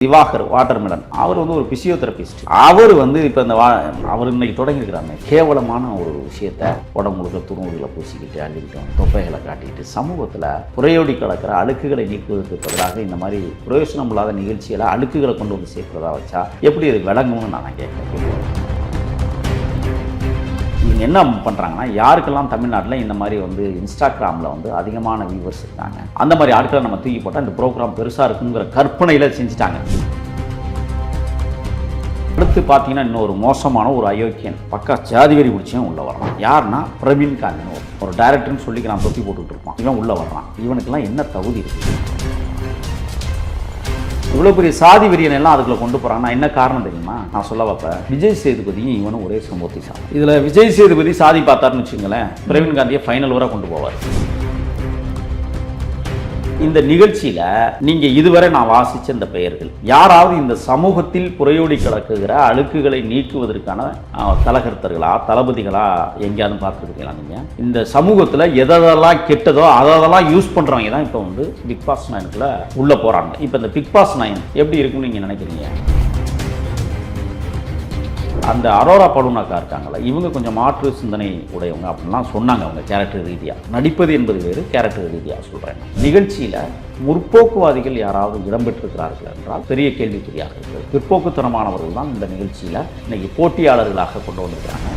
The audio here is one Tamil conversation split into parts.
திவாகர் வாட்டர்மெலன் அவர் வந்து ஒரு பிசியோதெரபிஸ்ட் அவர் வந்து இப்போ இந்த வா அவர் இன்னைக்கு தொடங்கியிருக்கிறாங்க கேவலமான ஒரு விஷயத்த உடம்பு முழுக்க துணுவுகளை பூசிக்கிட்டு அள்ளிக்கிட்டு தொப்பைகளை காட்டிக்கிட்டு சமூகத்தில் புறையோடி கலக்கிற அழுக்குகளை நீக்குவதற்கு பதிலாக இந்த மாதிரி பிரயோஜனம் இல்லாத நிகழ்ச்சிகளை அழுக்குகளை கொண்டு வந்து சேர்க்கிறதா வச்சா எப்படி இது விளங்கும்னு நான் கேட்குறேன். இவங்க என்ன பண்ணுறாங்கன்னா யாருக்கெல்லாம் தமிழ்நாட்டில் இந்த மாதிரி வந்து இன்ஸ்டாகிராமில் வந்து அதிகமான வியூவர்ஸ் இருக்காங்க அந்த மாதிரி ஆட்களை நம்ம தூக்கி போட்டால் இந்த ப்ரோக்ராம் பெருசாக இருக்குங்கிற கற்பனையில் செஞ்சுட்டாங்க. அடுத்து பார்த்தீங்கன்னா இன்னொரு மோசமான ஒரு அயோக்கியன் பக்கா ஜாதிவரி பிடிச்சியும் உள்ள வரான் யாருன்னா பிரவீன் காந்தின்னு ஒரு- ஒரு டைரக்டர்னு சொல்லி நான் தொட்டி போட்டுக்கிட்டு இருப்பான். இவன் உள்ள வர்றான். இவனுக்கெல்லாம் என்ன தகுதி இருக்குது இவ்வளோ பெரிய சாதி வெறியன் எல்லாம் அதுக்குள்ள கொண்டு போறாங்கன்னா என்ன காரணம் தெரியுமா? நான் சொல்ல வைப்பேன் விஜய் சேதுபதியும் இவனும் ஒரே சம்பவத்தை சார்ந்த இதில் விஜய் சேதுபதி சாதி பார்த்தாருன்னு வச்சுங்களேன் பிரவீன் காந்தியை ஃபைனல் வரை கொண்டு போவார். இந்த நிகழ்ச்சியில நீங்க இதுவரை நான் வாசிச்ச இந்த பெயர்கள். யாராவது இந்த சமூகத்தில் புறையோடி கிடக்குகிற அழுக்குகளை நீக்குவதற்கான தலகர்த்தர்களா தளபதிகளா எங்கேயாவது பார்த்துருக்கீங்களா நீங்க? இந்த சமூகத்துல எதெல்லாம் கெட்டதோ அதெல்லாம் யூஸ் பண்றவங்க தான் இப்போ வந்து பிக் பாஸ் நைனுக்குள்ள உள்ள போறாங்க. இப்போ இந்த பிக் பாஸ் நைன் எப்படி இருக்கும்னு நீங்க நினைக்கிறீங்க? அந்த அரோரா படுனாக்கா இருக்காங்களா இவங்க கொஞ்சம் மாற்று சிந்தனை உடையவங்க அப்படின்லாம் சொன்னாங்க அவங்க கேரக்டர் ரீதியாக நடிப்பது என்பது வேறு கேரக்டர் ரீதியாக சொல்கிறேன் நிகழ்ச்சியில் முற்போக்குவாதிகள் யாராவது இடம்பெற்றிருக்கிறார்கள் என்றால் பெரிய கேள்விக்குறியாக இருக்குது. பிற்போக்குத்தனமானவர்கள் தான் இந்த நிகழ்ச்சியில் இன்னைக்கு போட்டியாளர்களாக கொண்டு வந்திருக்கிறாங்க.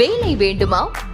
வேலை வேண்டுமா?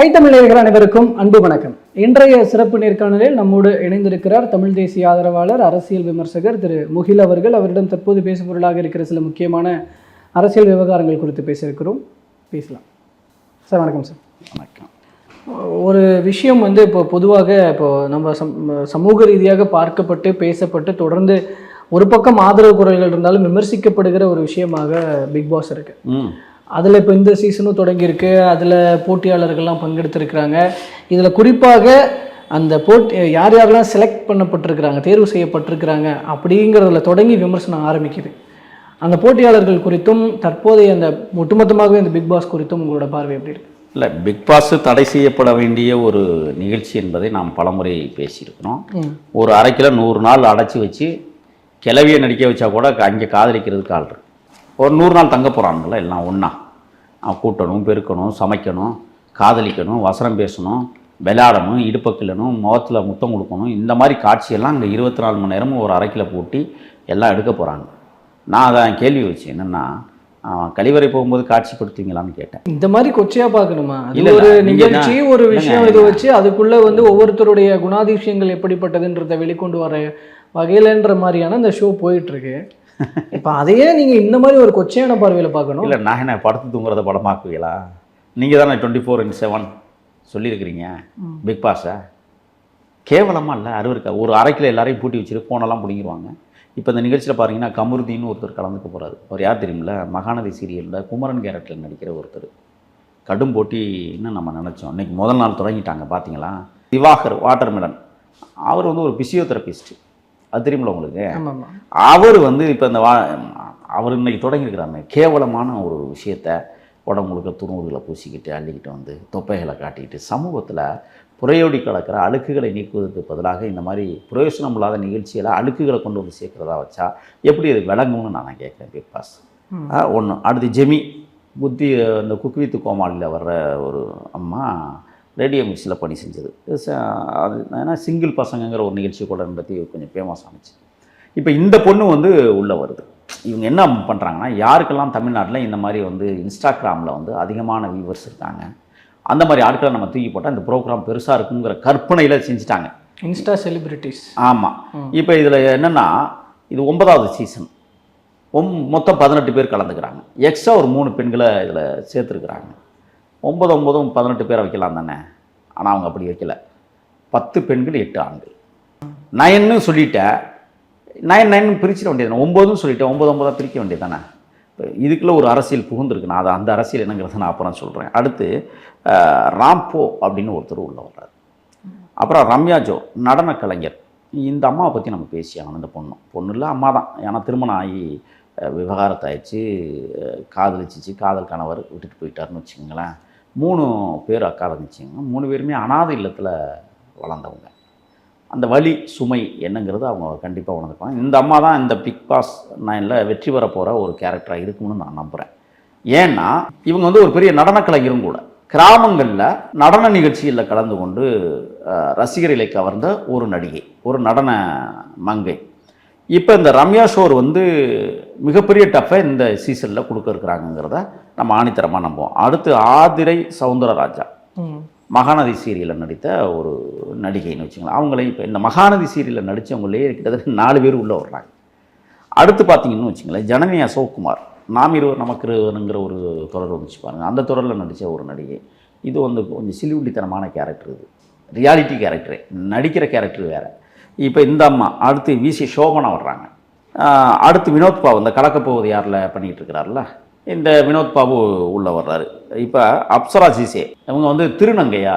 ஐ தமிழர்கள் அனைவருக்கும் அன்பு வணக்கம். இன்றைய சிறப்பு நேர்காணலில் நம்மோடு இணைந்திருக்கிறார் தமிழ் தேசிய ஆதரவாளர் அரசியல் விமர்சகர் திரு முகில் அவர்கள். அவரிடம் தற்போது பேசுபொருளாக இருக்கிற சில முக்கியமான அரசியல் விவகாரங்கள் குறித்து பேசியிருக்கிறோம். பேசலாம். சார் வணக்கம் சார். வணக்கம். ஒரு விஷயம் வந்து இப்போ பொதுவாக இப்போ நம்ம சம் சமூக ரீதியாக பார்க்கப்பட்டு பேசப்பட்டு தொடர்ந்து ஒரு பக்கம் ஆதரவு குரல்கள் இருந்தாலும் விமர்சிக்கப்படுகிற ஒரு விஷயமாக பிக் பாஸ் இருக்கு. அதில் இப்போ இந்த சீசனும் தொடங்கியிருக்கு. அதில் போட்டியாளர்கள்லாம் பங்கெடுத்திருக்கிறாங்க. இதில் குறிப்பாக அந்த போட்டி யார் யாரெல்லாம் செலக்ட் பண்ணப்பட்டிருக்கிறாங்க தேர்வு செய்யப்பட்டிருக்கிறாங்க அப்படிங்கிறதுல தொடங்கி விமர்சனம் ஆரம்பிக்குது. அந்த போட்டியாளர்கள் குறித்தும் தற்போதைய அந்த ஒட்டுமொத்தமாகவே இந்த பிக் பாஸ் குறித்தும் உங்களோட பார்வை எப்படி இருக்கு? இல்லை பிக் பாஸ் தடை செய்யப்பட வேண்டிய ஒரு நிகழ்ச்சி என்பதை நாம் பலமுறை பேசியிருக்கிறோம். ஒரு அரை கிலோ நூறு நாள் அடைச்சி வச்சு கிளவியை நடிக்க வச்சா கூட அங்கே காதலிக்கிறதுக்கு ஆள் இருக்கு. ஒரு நூறு நாள் தங்க போகிறானுங்கள எல்லாம் ஒன்றா கூட்டணும் பெருக்கணும் சமைக்கணும் காதலிக்கணும் வசனம் பேசணும் விளையாடணும் இடுப்பை கிள்ளணும் முகத்தில் முத்தம் கொடுக்கணும் இந்த மாதிரி காட்சியெல்லாம் அங்கே இருபத்தி நாலு மணி நேரமும் ஒரு அரை கிலோ பூட்டி எல்லாம் எடுக்க போகிறாங்க நான் அதான் கேள்வி வச்சேன் என்னென்னா கழிவறை போகும்போது காட்சிப்படுத்துவீங்களான்னு கேட்டேன். இந்த மாதிரி கொச்சையா பார்க்கணுமா? இல்ல, ஒரு நிகழ்ச்சி ஒரு விஷயம் இது வச்சு அதுக்குள்ள வந்து ஒவ்வொருத்தருடைய குணாதிசயங்கள் எப்படிப்பட்டதுன்றதை வெளிக்கொண்டு வர வகையிலன்ற மாதிரியான இந்த ஷோ போயிட்டு இருக்கு இப்ப அதையே நீங்க இந்த மாதிரி ஒரு கொச்சையான பார்வையில பார்க்கணும். இல்லை நான் என்ன படுத்து தூங்குறத படமாக்குவீங்களா? நீங்கள் தானே டுவெண்ட்டி ஃபோர் இன்ட் செவன் சொல்லியிருக்கிறீங்க பிக் பாஸை கேவலமாக இல்லை அருவருக்கா? ஒரு அரை கிலோ எல்லாரையும் பூட்டி வச்சுட்டு ஃபோனெல்லாம் பிடிங்கிருவாங்க. இப்போ இந்த நிகழ்ச்சியில் பார்த்தீங்கன்னா கமருதீன்னு ஒருத்தர் கலந்துக்க போகிறாரு அவர் யார் தெரியுமில்ல? மகாநதி சீரியலில் குமரன் கேரக்டரில் நடிக்கிற ஒருத்தர். கடும் போட்டின்னு நம்ம நினச்சோம்? இன்னைக்கு முதல் நாள் தொடங்கிட்டாங்க பார்த்தீங்களா திவாகர் வாட்டர்மெலன். அவர் வந்து ஒரு பிசியோதெரபிஸ்ட் அது தெரியுமில்ல உங்களுக்கு? அவர் வந்து இப்போ இந்த வா அவர் இன்னைக்கு தொடங்கியிருக்கிறாங்க கேவலமான ஒரு விஷயத்த உடம்பு முழுக்க துணுவுகளை பூசிக்கிட்டு அள்ளிக்கிட்டு வந்து தொப்பைகளை காட்டிக்கிட்டு சமூகத்தில் புறையோடி கிடக்கிற அழுக்குகளை நீக்குவதற்கு பதிலாக இந்த மாதிரி பிரயோஜனம் இல்லாத நிகழ்ச்சிகளை அழுக்குகளை கொண்டு வந்து சேர்க்கிறதா வச்சா எப்படி இது விளங்கும்னு நான் கேட்குறேன் பிக் பாஸ். ஒன்று அடுத்து ஜெமி புத்தி அந்த குக் வித் கோமாளியில் வர்ற ஒரு அம்மா ரேடியோ மிக்ஸில் பணி செஞ்சது. அது ஏன்னா சிங்கிள் பசங்கங்கிற ஒரு நிகழ்ச்சி கூட பற்றி கொஞ்சம் ஃபேமஸ் ஆனிச்சு. இப்போ இந்த பொண்ணு வந்து உள்ளே வருது. இவங்க என்ன பண்ணுறாங்கன்னா யாருக்கெல்லாம் தமிழ்நாட்டில் இந்த மாதிரி வந்து இன்ஸ்டாகிராமில் வந்து அதிகமான வியூவர்ஸ் இருக்காங்க அந்த மாதிரி ஆட்களை நம்ம தூக்கி போட்டால் இந்த ப்ரோக்ராம் பெருசாக இருக்குங்கிற கற்பனையில் செஞ்சுட்டாங்க. இன்ஸ்டா செலிபிரிட்டிஸ் ஆமாம் இப்போ இதில் என்னென்னா இது ஒன்பதாவது சீசன் ஒம் மொத்தம் பதினெட்டு பேர் கலந்துக்கிறாங்க. எக்ஸ்ட்ரா ஒரு மூணு பெண்களை இதில் சேர்த்துருக்குறாங்க. ஒம்பது ஒம்பதும் பதினெட்டு பேரை வைக்கலாம் தானே? ஆனால் அவங்க அப்படி வைக்கல. பத்து பெண்கள் எட்டு ஆண்கள். நயன்னு சொல்லிட்டேன் நயன் நயன் பிரிச்சிட வேண்டியது ஒம்போதும் சொல்லிட்டேன் ஒம்பது ஒம்பதாக பிரிக்க வேண்டியது தானே இப்போ இதுக்குள்ளே ஒரு அரசியல் புகுந்திருக்கு. நான் அதை அந்த அரசியல் என்னங்கிறத நான் அப்புறம் சொல்கிறேன் அடுத்து ராம்போ அப்படின்னு ஒருத்தர் உள்ளே வர்றாரு. அப்புறம் ரம்யா ஜோ நடன கலைஞர். இந்த அம்மாவை பற்றி நம்ம பேசியாகணும் இந்த பொண்ணு. பொண்ணு இல்லை அம்மா தான். ஏன்னா திருமணம் ஆகி விவகாரத்தாயிடுச்சு. காதலிச்சிச்சு. காதல் கணவர் விட்டுட்டு போயிட்டாருன்னு வச்சுக்கோங்களேன். மூணு பேர் அக்கா இருந்துச்சுங்க மூணு பேருமே அனாதை இல்லத்தில் வளர்ந்தவங்க. அந்த வலி சுமை என்னங்கிறது அவங்க கண்டிப்பாக உணர்ந்துப்பாங்க. இந்த அம்மா தான் இந்த பிக் பாஸ் நைனில் வெற்றி பெற போகிற ஒரு கேரக்டராக இருக்கும்னு நான் நம்புகிறேன் ஏன்னா இவங்க வந்து ஒரு பெரிய நடன கலைஞரும் கூட. கிராமங்களில் நடன நிகழ்ச்சியில் கலந்து கொண்டு ரசிகர்களை கவர்ந்த ஒரு நடிகை ஒரு நடன மங்கை. இப்போ இந்த ரம்யா ஷோர் வந்து மிகப்பெரிய டஃப்பை இந்த சீசனில் கொடுக்க நம்ம ஆணித்தரமாக நம்புவோம். அடுத்து ஆதிரை சவுந்தரராஜா. மகாநதி சீரியலில் நடித்த ஒரு நடிகைன்னு வச்சுக்கலாம் அவங்களையும் இப்போ இந்த மகாநதி சீரியலில் நடித்தவங்களே கிட்டத்தட்ட நாலு பேர் உள்ளே வர்றாங்க. அடுத்து பார்த்தீங்கன்னு வச்சுங்களேன் ஜனனி அசோக்குமார் நாம் இருவர் நமக்கு இருவருங்கிற ஒரு தொடர் வந்துச்சு பாருங்கள் அந்த தொடரில் நடித்த ஒரு நடிகை. இது வந்து கொஞ்சம் சிலிவுண்டித்தனமான கேரக்டர் இது. ரியாலிட்டி கேரக்டரு நடிக்கிற கேரக்டர் வேறு. இப்போ இந்த அம்மா அடுத்து விசி சோபனா வர்றாங்க. அடுத்து வினோத் பாபு இந்த கலக்கப்போவது யாரில் பண்ணிகிட்டு இருக்கிறார்ல இந்த வினோத் பாபு உள்ளே வர்றாரு. இப்போ அப்சரா சிசே இவங்க வந்து திருநங்கையா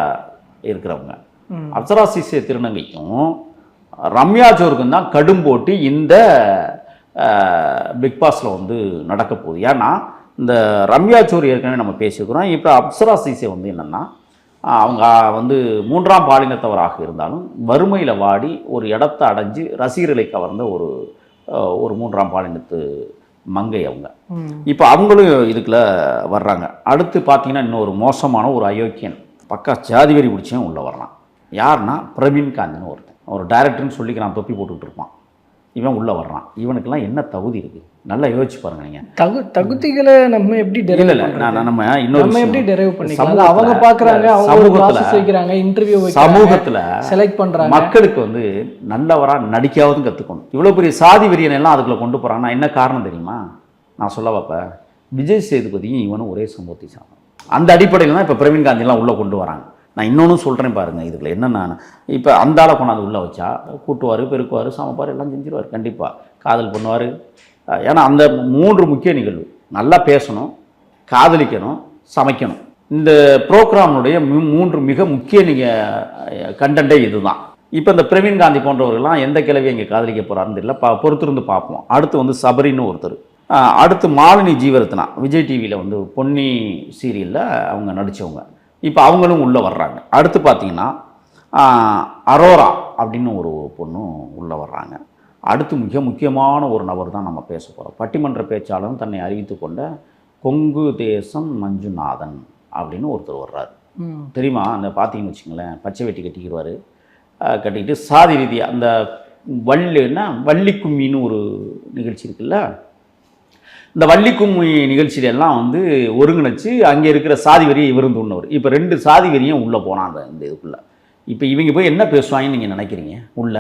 இருக்கிறவங்க. அப்சரா சிசே திருநங்கைக்கும் ரம்யா ஜோருக்கும் தான் கடும் போட்டி இந்த பிக் பாஸில் வந்து நடக்க போகுது. ஏன்னா இந்த ரம்யா சோர் ஏற்கனவே நம்ம பேசியிருக்கிறோம். இப்போ அப்சரா சிசே வந்து என்னென்னா அவங்க வந்து மூன்றாம் பாலினத்தவராக இருந்தாலும் வறுமையில் வாடி ஒரு இடத்த அடைஞ்சு ரசிகர்களை கவர்ந்த ஒரு ஒரு மூன்றாம் பாலினத்து மங்கை அவங்க. இப்போ அவங்களும் இதுக்குள்ள வர்றாங்க. அடுத்து பார்த்தீங்கன்னா இன்னொரு மோசமான ஒரு அயோக்கியன் பக்கா ஜாதி வெறி பிடிச்சவன் உள்ளே வர்றான் யாருன்னா பிரவீன் காந்தின்னு ஒருத்தன். ஒரு டைரக்டர்னு சொல்லிக்கிறான் தொப்பி போட்டுக்கிட்டு இருப்பான். இவன் உள்ளே வர்றான். இவனுக்கெல்லாம் என்ன தகுதி இருக்குது நல்லா யோசிச்சு பாருங்க நீங்கள் தகு தகுதிகளை நம்ம எப்படி டெரைவ் இல்லை நான் நம்ம இன்னொரு நம்ம எப்படி. டெரைவ் பண்ணிக்கலாம்? அவங்க பார்க்கறாங்க அவங்க ப்ராசஸ் வைக்கிறாங்க இன்டர்வியூ சமூகத்தில் செலக்ட் பண்றாங்க. மக்களுக்கு வந்து நல்லவரா நடிக்காவதும் கற்றுக்கணும் இவ்வளோ பெரிய சாதி வெறியனை எல்லாம் அதுக்குள்ள கொண்டு போகிறாங்கன்னா என்ன காரணம் தெரியுமா? நான் சொல்ல வைப்பேன் விஜய் சேதுபதியும் இவனும் ஒரே சமூகத்தை சார்ந்தவன் அந்த அடிப்படையில் தான் இப்போ பிரவீன் காந்திலாம் உள்ளே கொண்டு வராங்க. நான் இன்னொன்று சொல்கிறேன் பாருங்க இதுக்குள்ள என்னென்ன இப்போ அந்த ஆளை கொண்டாந்து உள்ளே வச்சா கூட்டுவார் பெருக்குவார் சமைப்பார் எல்லாம் செஞ்சிருவார் கண்டிப்பாக காதல் பண்ணுவார் ஏன்னா அந்த மூன்று முக்கிய நிகழ்வு. நல்லா பேசணும் காதலிக்கணும் சமைக்கணும். இந்த ப்ரோக்ராமுடைய மூன்று மிக முக்கிய நீங்கள் கண்டென்ட்டே இதுதான். இப்போ இந்த பிரவீன் காந்தி போன்றவர்கள்லாம் எந்த கிழவி இங்கே காதலிக்க போகிறாருன்னு தெரியல. பா பொறுத்திருந்து பார்ப்போம். அடுத்து வந்து சபரின்னு ஒருத்தர். அடுத்து மாலினி ஜீவரத்னா. விஜய் டிவியில் வந்து பொன்னி சீரியலில் அவங்க நடித்தவங்க இப்போ அவங்களும் உள்ளே வர்றாங்க. அடுத்து பார்த்தீங்கன்னா அரோரா அப்படின்னு ஒரு பொண்ணும் உள்ளே வர்றாங்க. அடுத்து மிக முக்கியமான ஒரு நபர் தான் நம்ம பேச போகிறோம் பட்டிமன்ற பேச்சாளரும் தன்னை அறிவித்து கொண்ட கொங்கு தேசம் மஞ்சுநாதன் அப்படின்னு ஒருத்தர் வர்றாரு. தெரியுமா? அந்த பார்த்தீங்கன்னு வச்சுங்களேன் பச்சை வெட்டி கட்டிக்கிடுவார். கட்டிக்கிட்டு சாதி ரீதியாக அந்த வள்ளின்னா வள்ளி கும்மின்னு ஒரு நிகழ்ச்சி இருக்குல்ல? இந்த வள்ளி கும்மி நிகழ்ச்சியில எல்லாம் வந்து ஒருங்கிணைச்சு அங்கே இருக்கிற சாதி வெறியை இவருந்து உண்ணவர். இப்போ ரெண்டு சாதி வெறியும் உள்ளே போனாங்க இந்த இதுக்குள்ளே. இப்போ இவங்க போய் என்ன பேசுவாங்கன்னு நீங்கள் நினைக்கிறீங்க? உள்ள?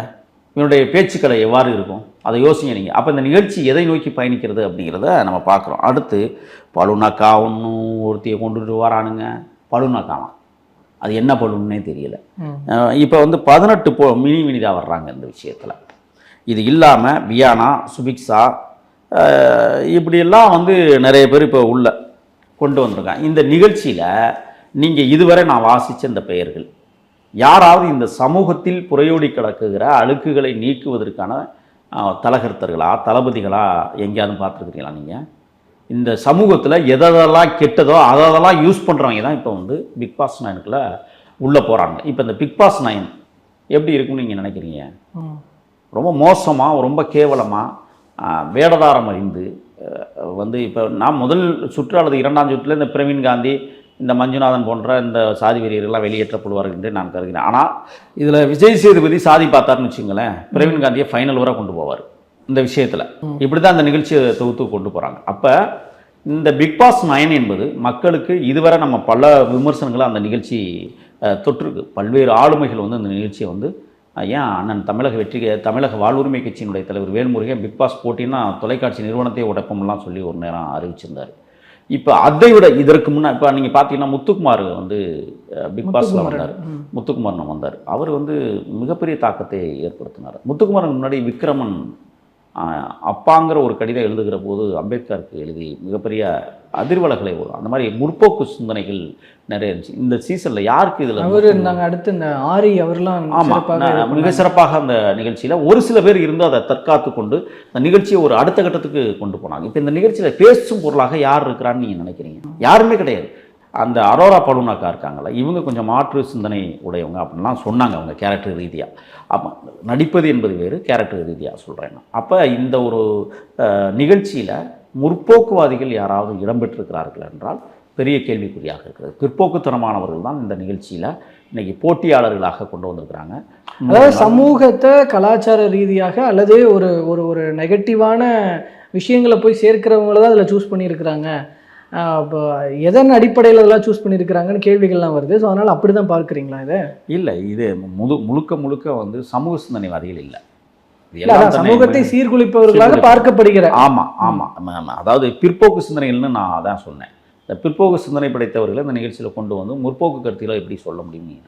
இவனுடைய பேச்சுக்களை எவ்வாறு இருக்கும்? அதை யோசிங்க நீங்கள் அப்போ இந்த நிகழ்ச்சி எதை நோக்கி பயணிக்கிறது அப்படிங்கிறத நம்ம பார்க்குறோம். அடுத்து பலுனாக்கா ஒன்றும் ஒருத்தையை கொண்டுட்டு வரானுங்க. பலுனாக்காலாம் அது என்ன பலுன்னே தெரியல. இப்போ வந்து பதினெட்டு போ மினி மினிதாக வர்றாங்க இந்த விஷயத்தில். இது இல்லாமல் வியானா சுபிக்ஷா அஹ், இப்படியெல்லாம் வந்து நிறைய பேர் இப்போ உள்ள கொண்டு வந்திருக்காங்க. இந்த நிகழ்ச்சியில் நீங்கள் இதுவரை நான் வாசித்த இந்த பெயர்கள். யாராவது இந்த சமூகத்தில் புறையோடி கிடக்குகிற அழுக்குகளை நீக்குவதற்கான தலகர்த்தர்களா தளபதிகளா எங்கேயாவது பார்த்துருக்கிறீங்களா நீங்கள் இந்த சமூகத்தில் எதெல்லாம் கெட்டதோ அதெல்லாம் யூஸ் பண்ணுறவங்க தான் இப்போ வந்து பிக் பாஸ் நைனுக்குள்ளே உள்ளே போகிறாங்க இப்போ இந்த பிக் பாஸ் நைன் எப்படி இருக்கும்னு நீங்கள் நினைக்கிறீங்க? ரொம்ப மோசமாக ரொம்ப கேவலமாக வேடதாரம் அறிந்து வந்து இப்போ நான் முதல் சுற்று அல்லது இரண்டாம் சுற்றில் இந்த பிரவீன் காந்தி இந்த மஞ்சுநாதன் போன்ற இந்த சாதி வெறியர்கள்லாம் வெளியேற்றப்படுவார்கள் என்று நான் கருதுகிறேன். ஆனால் இதில் விஜய் சேதுபதி சாதி பார்த்தாருன்னு வச்சுங்களேன் பிரவீன் காந்தியை ஃபைனல் வரை கொண்டு போவார் இந்த விஷயத்தில். இப்படி தான் அந்த நிகழ்ச்சியை தொகுத்து கொண்டு போகிறாங்க அப்போ இந்த பிக் பாஸ் நயன் என்பது மக்களுக்கு இதுவரை நம்ம பல விமர்சனங்களை அந்த நிகழ்ச்சி தொற்றுக்கு தொற்றுருக்கு பல்வேறு ஆளுமைகள் வந்து அந்த நிகழ்ச்சியை வந்து ஏன் அண்ணன் தமிழக வெற்றி தமிழக வாழ்வுரிமை கட்சியினுடைய தலைவர் வேல்முருகன் பிக் பாஸ் போட்டின்னா தொலைக்காட்சி நிறுவனத்தை உடைப்போம்லாம் சொல்லி ஒரு நேரம் அறிவிச்சிருந்தார். இப்போ அதை விட இதற்கு முன்னா இப்போ நீங்கள் பார்த்தீங்கன்னா முத்துக்குமார் வந்து பிக் பாஸ்ல முத்துக்குமார், வந்தார். ம். முத்துக்குமாரன் வந்தார். அவர் வந்து மிகப்பெரிய தாக்கத்தை ஏற்படுத்தினார். முத்துக்குமாரன் முன்னாடி விக்ரமன் அப்பாங்கிற ஒரு கடிதம் எழுதுகிற போது அம்பேத்கருக்கு எழுதி மிகப்பெரிய அதிர்வலைகளை வரும் அந்த மாதிரி முற்போக்கு சிந்தனைகள் நிறைய இருந்துச்சு. இந்த சீசனில் யாருக்கு இதில் அவர் நாங்க அடுத்து இந்த ஆரி அவர்லாம் ஆமாம் மிக. சிறப்பாக அந்த நிகழ்ச்சியில் ஒரு சில பேர் இருந்து அதை தற்காத்து கொண்டு அந்த நிகழ்ச்சியை ஒரு அடுத்த கட்டத்துக்கு கொண்டு போனாங்க. இப்போ இந்த நிகழ்ச்சியில் பேசும் பொருளாக யார் இருக்கிறான்னு நீங்கள் நினைக்கிறீங்க? யாருமே கிடையாது. அந்த அரோரா பலுனாக்கா இருக்காங்கல்ல இவங்க கொஞ்சம் மாற்று சிந்தனை உடையவங்க அப்படின்லாம் சொன்னாங்க அவங்க கேரக்டர் ரீதியாக ஆமாம் நடிப்பது என்பது வேறு கேரக்டர் ரீதியாக சொல்கிறேன் அப்போ இந்த ஒரு நிகழ்ச்சியில் முற்போக்குவாதிகள் யாராவது இடம்பெற்றிருக்கிறார்கள் என்றால் பெரிய கேள்விக்குறியாக இருக்கிறது. பிற்போக்குத்தனமானவர்கள் தான் இந்த நிகழ்ச்சியில் இன்னைக்கு போட்டியாளர்களாக கொண்டு வந்திருக்கிறாங்க. அதாவது சமூகத்தை கலாச்சார ரீதியாக அல்லது ஒரு ஒரு ஒரு நெகட்டிவான விஷயங்களை போய் சேர்க்கிறவங்கள தான் அதில் சூஸ் பண்ணியிருக்கிறாங்க. இப்போ எதன் அடிப்படையில் அதெல்லாம் சூஸ் பண்ணியிருக்கிறாங்கன்னு கேள்விகள்லாம் வருது. ஸோ அதனால் அப்படி தான் பார்க்குறீங்களா இதை? இல்லை இது முழு முழுக்க முழுக்க வந்து சமூக சிந்தனைவாதிகள் இல்லை. சமூகத்தை சீர்குலைப்பவர்களாக சீர்குலைப்பவர். பார்க்கப்படுகிற ஆமாம் ஆமாம் ஆமா, ஆமா. அதாவது பிற்போக்கு சிந்தனைகள்னு நான் அதான் சொன்னேன். இந்த பிற்போக்கு சிந்தனை படைத்தவர்களை இந்த நிகழ்ச்சியில் கொண்டு வந்து முற்போக்கு கருத்தியில் எப்படி சொல்ல முடியும்?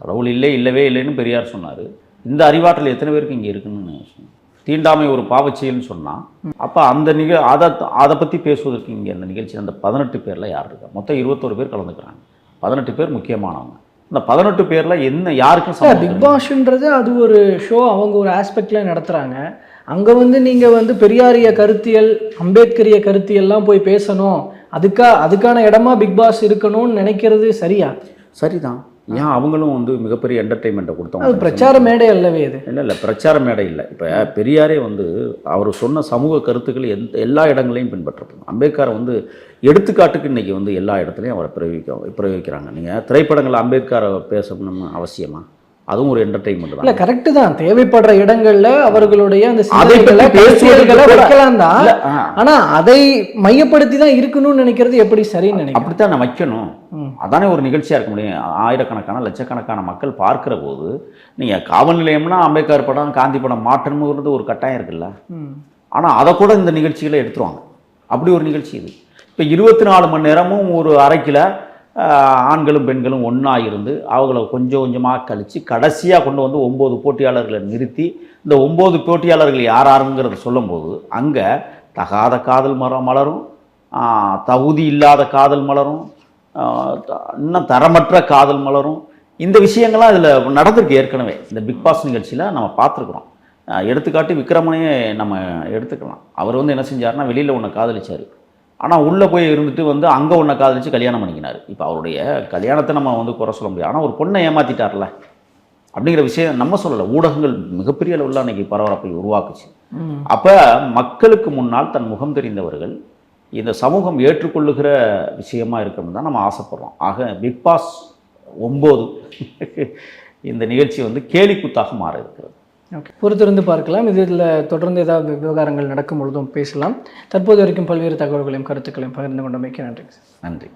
கடவுள் இல்லை இல்லவே இல்லைன்னு பெரியார் சொன்னார். இந்த அறிவாற்றல் எத்தனை பேருக்கு இங்கே இருக்குன்னு சொன்னேன் தீண்டாமை ஒரு பாவச்செயல்னு சொன்னால் அப்போ அந்த நிக அதை அதை பற்றி பேசுவதற்கு இங்கே அந்த நிகழ்ச்சியில் அந்த பதினெட்டு பேரில் யார் இருக்கா மொத்தம் இருபத்தோரு பேர் கலந்துக்கிறாங்க. பதினெட்டு பேர் முக்கியமானவங்க. இந்த பதினெட்டு பேரில் என்ன யாருக்கும் பிக் இல்லை. பாஸ்ன்றது அது ஒரு ஷோ அவங்க ஒரு ஆஸ்பெக்ட்ல நடத்துறாங்க. அங்க வந்து நீங்க வந்து பெரியாரிய கருத்தியல் அம்பேத்கரிய கருத்தியல்லாம் போய் பேசணும். அதுக்கா அதுக்கான இடமா பிக் பாஸ் இருக்கணும்னு நினைக்கிறது சரியா? சரிதான். ஏன் அவங்களும் வந்து மிகப்பெரிய என்டர்டெயின்மெண்ட்டை அது கொடுத்தவங்க பிரச்சார மேடை அல்லவே இது. இல்லை இல்லை பிரச்சார மேடை இல்லை. இப்போ பெரியாரே வந்து அவர் சொன்ன சமூக கருத்துக்கள் எந்த எல்லா இடங்களையும் பின்பற்றப்படும். அம்பேத்கர் வந்து எடுத்துக்காட்டுக்கு இன்றைக்கி வந்து எல்லா இடத்துலையும் அவரை பிரயோகிக்க பிரயோகிக்கிறாங்க. நீங்கள் திரைப்படங்கள் அம்பேத்கரை பேசணும்னு அவசியமா? அதுவும் ஒரு என்டர்டெயின்மெண்ட் இல்ல தான் கரெக்ட் தான். தேவைப்படுற இடங்கள்ல அவர்களுடைய அந்த கூட- வைக்கலாம் தான் ஆனா அதை மையப்படுத்தி தான் இருக்கணும்னு நினைக்கிறது எப்படி சரின்னு நினைக்கிறேன். அப்படித்தான் நான் வைக்கணும். அதானே ஒரு நிகழ்ச்சியாக இருக்க முடியும். ஆயிரக்கணக்கான லட்சக்கணக்கான மக்கள் பார்க்கிற போது நீங்கள் காவல் நிலையம்னா அம்பேத்கர் படம் காந்தி படம் மாற்றணுங்கிறது ஒரு கட்டாயம் இருக்குல்ல. ஆனால் அதை கூட இந்த நிகழ்ச்சிகளை எடுத்துருவாங்க. அப்படி ஒரு நிகழ்ச்சி இது. இப்போ இருபத்தி நாலு மணி நேரமும் ஒரு அறைக்கில் ஆண்களும் பெண்களும் ஒன்றா இருந்து அவங்கள கொஞ்சம் கொஞ்சமாக கழித்து கடைசியாக கொண்டு வந்து ஒம்பது போட்டியாளர்களை நிறுத்தி இந்த ஒம்பது போட்டியாளர்கள் யார் யாருங்கிறத சொல்லும்போது அங்கே தகாத காதல் மரம் மலரும் தகுதி இல்லாத காதல் மலரும் இன்னும் தரமற்ற காதல் மலரும். இந்த விஷயங்கள்லாம் இதில் நடந்திருக்கு ஏற்கனவே. இந்த பிக் பாஸ் நிகழ்ச்சியில் நம்ம பார்த்துருக்குறோம். எடுத்துக்காட்டு விக்ரமனையே நம்ம எடுத்துக்கலாம். அவர் வந்து என்ன செஞ்சாருன்னா வெளியில் ஒன்று காதலிச்சார். ஆனால் உள்ளே போய் இருந்துட்டு வந்து அங்கே ஒன்றை காதலிச்சு கல்யாணம் பண்ணிக்கினார். இப்போ அவருடைய கல்யாணத்தை நம்ம வந்து குறை சொல்ல முடியாது. ஆனால் ஒரு பொண்ணை ஏமாத்திட்டார்ல? அப்படிங்கிற விஷயம் நம்ம சொல்லலை. ஊடகங்கள் மிகப்பெரிய அளவில் அன்னைக்கு பரபரப்பை உருவாக்குச்சு. அப்போ மக்களுக்கு முன்னால் தன் முகம் தெரிந்தவர்கள் இந்த சமூகம் ஏற்றுக்கொள்ளுகிற விஷயமா இருக்கணும்னு தான் நம்ம ஆசைப்படுறோம். ஆக பிக் பாஸ் ஒம்பது இந்த நிகழ்ச்சி வந்து கேலிக்கூத்தாக மாற இருக்கிறது ஓகே பொறுத்திருந்து பார்க்கலாம். இதில் தொடர்ந்து ஏதாவது விவகாரங்கள் நடக்கும் பொழுதும் பேசலாம். தற்போது வரைக்கும் பல்வேறு தகவல்களையும் கருத்துக்களையும் பகிர்ந்து கொண்டமைக்கு நன்றி. நன்றி.